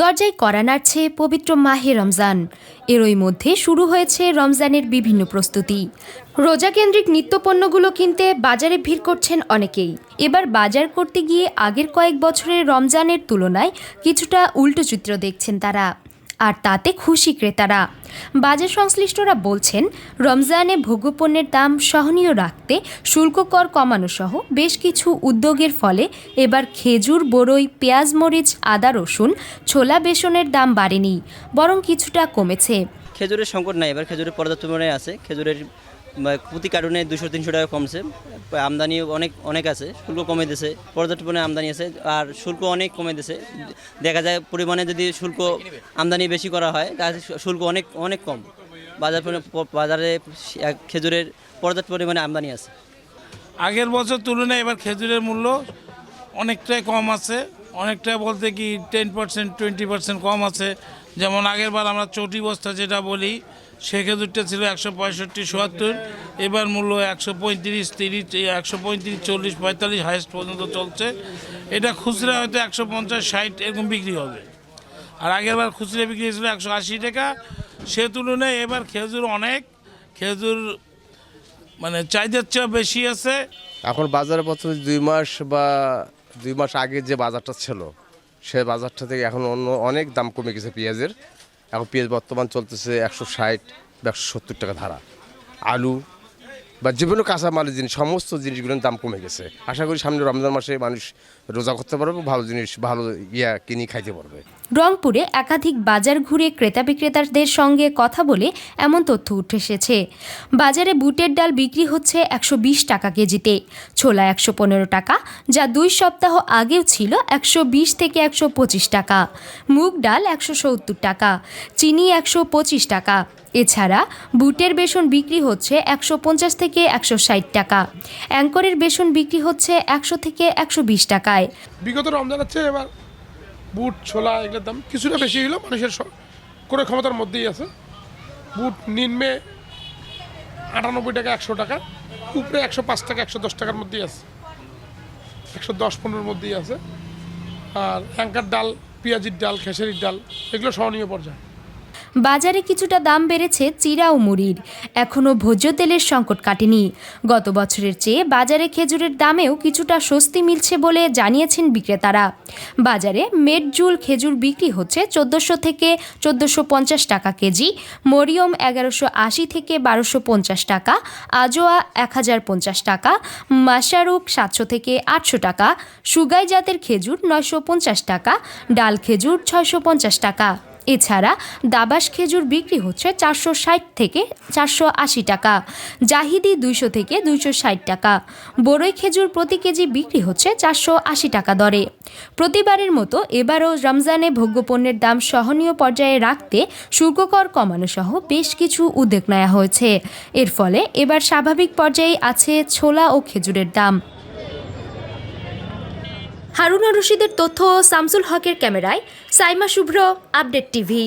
দরজায় করা নাড়ছে পবিত্র মাহে রমজান। এরই মধ্যে শুরু হয়েছে রমজানের বিভিন্ন প্রস্তুতি। রোজাকেন্দ্রিক নিত্যপণ্যগুলো কিনতে বাজারে ভিড় করছেন অনেকেই। এবার বাজার করতে গিয়ে আগের কয়েক বছরের রমজানের তুলনায় কিছুটা উল্টো চিত্র দেখছেন তারা। আর তাতে খুশি ক্রেতারা। বাজার সংশ্লিষ্টরা বলছেন, রমজানে ভোগ্যপণ্যের দাম সহনীয় রাখতে শুল্ক কর কমানো সহ বেশ কিছু উদ্যোগের ফলে এবার খেজুর বড়ই পেঁয়াজ, মরিচ, আদা, রসুন, ছোলা বেসনের দাম বাড়েনি, বরং কিছুটা কমেছে। খেজুরের সংকট নাই, এবার খেজুরের পর্যাপ্ত আছে, খেজুরের প্রতি কার্টুনে দুশো তিনশো টাকা কমছে। আমদানি অনেক অনেক আছে, শুল্ক কমে দিয়েছে পরিমাণে আমদানি আছে, আর শুল্ক অনেক কমে দিয়েছে দেখা যায় পরিমাণে যদি শুল্ক আমদানি বেশি করা হয়, তাহলে শুল্ক অনেক অনেক কম। বাজার বাজারে খেজুরের পর্যাপ্ত পরিমাণে আমদানি আছে। আগের বছর তুলনায় এবার খেজুরের মূল্য অনেকটাই কম আছে। অনেকটা বলতে কি টেন পার্সেন্ট টোয়েন্টি পার্সেন্ট কম আছে। যেমন আগের বার আমরা চটি বস্তা যেটা বলি সে খেজুরটা ছিল একশো পঁয়ষট্টি চুয়াত্তর এবার মূল্য একশো পঁয়ত্রিশ, তিরিশ একশো পঁয়ত্রিশ, চল্লিশ, পঁয়তাল্লিশ হাইস্ট পর্যন্ত চলছে। এটা খুচরা হয়তো একশো পঞ্চাশ, ষাট, এরকম বিক্রি হবে। আর আগের বার খুচরা বিক্রি হয়েছিল একশো আশি টাকা। সে তুলনায় এবার খেজুর অনেক। খেজুর মানে চাহিদার চেয়ে বেশি আছে। এখন বাজারে পত্র দুই মাস বা দুই মাস আগে যে বাজারটা ছিল, সে বাজারটা থেকে এখন অন্য অনেক দাম কমে গেছে পেঁয়াজের। এখন পেঁয়াজ বর্তমান চলতেছে একশো ষাট বা একশো সত্তর টাকা ধারা। আলু বা যে কোনো কাঁচামালের জিনিস, সমস্ত জিনিসগুলোর দাম কমে গেছে। আশা করি সামনে রমজান মাসে মানুষ রোজা করতে পারবে, ভালো জিনিস, ভালো ইয়া কিনে খাইতে পারবে। রংপুরে একাধিক বাজার ঘুরে ক্রেতা বিক্রেতাদের সঙ্গে কথা বলে এমন তথ্য উঠে এসেছে। বাজারে বুটের ডাল বিক্রি হচ্ছে একশো বিশ টাকা কেজিতে। ছোলা একশো পনেরো টাকা, যা দুই সপ্তাহ আগেও ছিল একশো বিশ থেকে একশো পঁচিশ টাকা। মুগ ডাল একশো সত্তর টাকা, চিনি একশো পঁচিশ টাকা। এছাড়া বুটের বেসন বিক্রি হচ্ছে একশো পঞ্চাশ থেকে একশো ষাট টাকা। অ্যাঙ্করের বেসন বিক্রি হচ্ছে একশো থেকে একশো বিশ টাকায়। বিগত রমজানের চেয়ে এবার বুট, ছোলা এগুলোর দাম কিছুটা বেশি হইল মানুষের করে ক্ষমতার মধ্যেই আছে। বুট নিম্নে আটানব্বই টাকা, একশো টাকা, উপরে একশো পাঁচ টাকা, একশো দশ টাকার মধ্যেই আছে। একশো দশ, পনেরোর মধ্যেই আছে। আর অ্যাঙ্কার ডাল, পেঁয়াজির ডাল, খেসারির ডাল, এগুলো সহনীয় পর্যায়ে। বাজারে কিছুটা দাম বেড়েছে চিরা ও মুড়ির। এখনও ভোজ্য তেলের সংকট কাটেনি। গত বছরের চেয়ে বাজারে খেজুরের দামেও কিছুটা স্বস্তি মিলছে বলে জানিয়েছেন বিক্রেতারা। বাজারে মেটজুল খেজুর বিক্রি হচ্ছে চোদ্দোশো থেকে চোদ্দোশো পঞ্চাশ টাকা কেজি, মরিয়ম এগারোশো আশি থেকে বারোশো পঞ্চাশ টাকা, আজোয়া এক হাজার পঞ্চাশ টাকা মাসারুক সাতশো থেকে আটশো টাকা, সুগাই জাতের খেজুর নয়শো পঞ্চাশ টাকা, ডাল খেজুর ছয়শো পঞ্চাশ টাকা। এছাড়া দাবাস খেজুর বিক্রি হচ্ছে চারশো ষাট থেকে চারশো আশি টাকা, জাহিদি দুইশো থেকে দুইশো ষাট টাকা, বড়ই খেজুর প্রতি কেজি বিক্রি হচ্ছে চারশো আশি টাকা দরে। প্রতিবারের মতো এবারও রমজানে ভোগ্যপণ্যের দাম সহনীয় পর্যায়ে রাখতে শুল্ককর কমানো সহ বেশ কিছু উদ্যোগ নেওয়া হয়েছে। এর ফলে এবার স্বাভাবিক পর্যায়ে আছে ছোলা ও খেজুরের দাম। হারুনা রশিদের তথ্য ও হকের ক্যামেরায় সাইমা শুভ্র আপডেট টিভি।